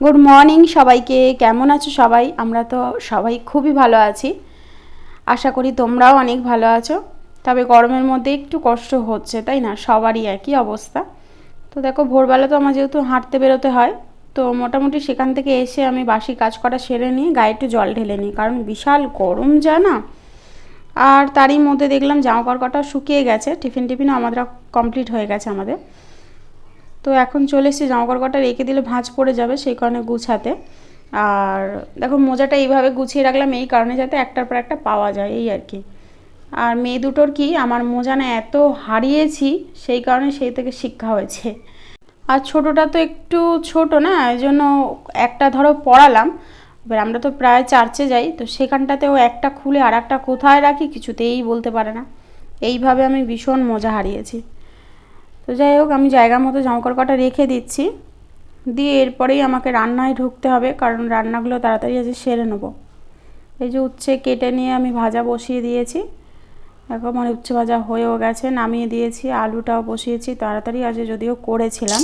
Good morning সবাইকে, কেমন আছো সবাই? আমরা তো সবাই খুবই ভালো আছি। আশা করি তোমরাও অনেক ভালো আছো। তবে গরমের মধ্যে একটু কষ্ট হচ্ছে, তাই না? সবারই একই অবস্থা। তো দেখো, ভোরবেলা তো আমার যেহেতু হাঁটতে বেরোতে হয়, তো মোটামুটি সেখান থেকে এসে আমি বাসি কাজ করা সেরে নিয়ে গায়ে একটু জল ঢেলে নিই। কারণ বিশাল গরম যা না আর তারই মধ্যে দেখলাম জামা কাপড় শুকিয়ে গেছে, টিফিন টিফিনও আমাদের কমপ্লিট হয়ে গেছে আমাদের। তো এখন চলে এসেছি জামা কটা রেখে দিলে ভাঁজ পড়ে যাবে, সেই কারণে গুছাতে। আর দেখো, মোজাটা এইভাবে গুছিয়ে রাখলাম, এই কারণে যাতে একটার পর একটা পাওয়া যায়, এই আর কি। আর মেয়ে দুটোর কি, আমার মোজা না এত হারিয়েছি, সেই কারণে সেই থেকে শিক্ষা হয়েছে। আর ছোটোটা তো একটু ছোট না, এই জন্য একটা ধরো পড়ালাম এবার আমরা তো প্রায় চার্চে যাই, তো সেখানটাতেও একটা খুলে আর একটা কোথায় রাখি, কিছুতেই বলতে পারে না। এইভাবে আমি ভীষণ মজা হারিয়েছি। তো যাই হোক, আমি জায়গা মতো জামাকাপড় কটা রেখে দিচ্ছি। দিয়ে এরপরেই আমাকে রান্নায় ঢুকতে হবে, কারণ রান্নাগুলো তাড়াতাড়ি আজ সেরে নেব। এই যে উচ্ছে কেটে নিয়ে আমি ভাজা বসিয়ে দিয়েছি। এখন মানে উচ্ছে ভাজা হয়েও গেছে, নামিয়ে দিয়েছি, আলুটাও বসিয়েছি, তাড়াতাড়ি আজ যদিও করেছিলাম।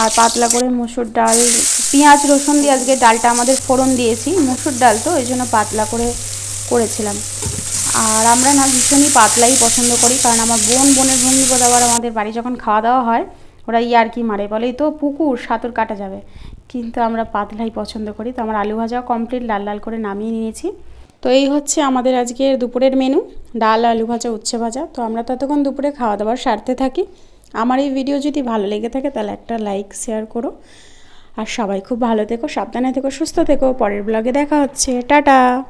আর পাতলা করে মুসুর ডাল, পেঁয়াজ, রসুন দিয়ে আজকে ডালটা আমাদের ফোড়ন দিয়েছি, মুসুর ডাল তো, এই জন্য পাতলা করে করেছিলাম। আর আমরা না ভীষণই পাতলাই পছন্দ করি, কারণ আমার বোন বোনের বন্ধুপদ আবার আমাদের বাড়ি যখন খাওয়া দাওয়া হয়, ওরা ইয়ার কি মারে, বলে তো পুকুর, সাঁতর কাটা যাবে। কিন্তু আমরা পাতলাই পছন্দ করি, তো আমার আলু ভাজাও কমপ্লিট লাল লাল করে নামিয়ে নিয়েছি। তো এই হচ্ছে আমাদের আজকের দুপুরের মেনু ডাল, আলু ভাজা, উচ্ছে ভাজা। তো আমরা ততক্ষণ দুপুরে খাওয়া দাওয়ার সারতে থাকি। আমার এই ভিডিও যদি ভালো লেগে থাকে, তাহলে একটা লাইক শেয়ার করো। আর সবাই খুব ভালো থেকো, সাবধানে থেকো, সুস্থ থেকো। পরের ব্লগে দেখা হচ্ছে। টাটা!